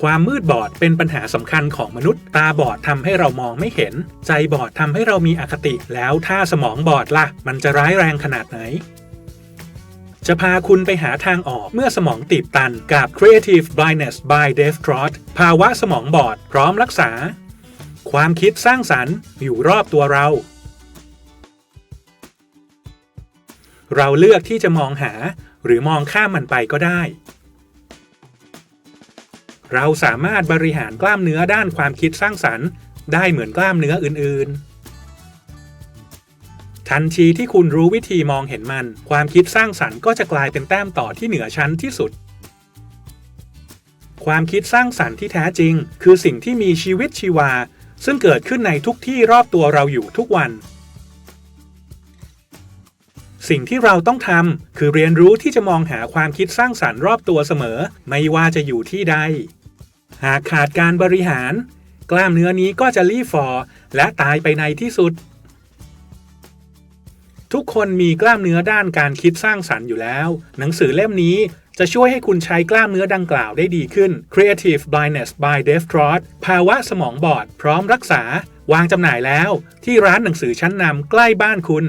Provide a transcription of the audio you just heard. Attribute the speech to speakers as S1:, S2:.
S1: ความมืดบอดเป็นปัญหาสำคัญของมนุษย์ ตาบอดทำให้เรามองไม่เห็น ใจบอดทำให้เรามีอคติ แล้วถ้าสมองบอดล่ะ มันจะร้ายแรงขนาดไหน จะพาคุณไปหาทางออกเมื่อสมองตีบตันกับ Creative Blindness by Dave Trott ภาวะสมองบอดพร้อมรักษา ความคิดสร้างสรรค์อยู่รอบตัวเราเราเลือกที่จะมองหาหรือมองข้ามมันไปก็ได้ เราสามารถบริหารกล้ามเนื้อด้านความคิดสร้างสรรค์ ได้เหมือนกล้ามเนื้ออื่น ๆ ทันทีที่คุณรู้วิธีมองเห็นมัน ความคิดสร้างสรรค์ก็จะกลายเป็นแต้มต่อที่เหนือชั้นที่สุด ความคิดสร้างสรรค์ที่แท้จริง คือสิ่งที่มีชีวิตชีวา ซึ่งเกิดขึ้นในทุกที่รอบตัวเราอยู่ทุกวัน สิ่งที่เราต้องทำคือเรียนรู้ที่จะมองหาความคิดสร้างสรรค์รอบตัวเสมอ ไม่ว่าจะอยู่ที่ใด หากขาดการบริหาร กล้ามเนื้อนี้ก็จะรีฟอร์และตายไปในที่สุด ทุกคนมีกล้ามเนื้อด้านการคิดสร้างสรรค์อยู่แล้ว หนังสือเล่มนี้จะช่วยให้คุณใช้กล้ามเนื้อดังกล่าวได้ดีขึ้น Creative Blindness by Dave t r o t ภาวะสมองบอด พร้อมรักษา วางจำหน่ายแล้ว ที่ร้านหนังสือชั้นนำใกล้บ้านคุณ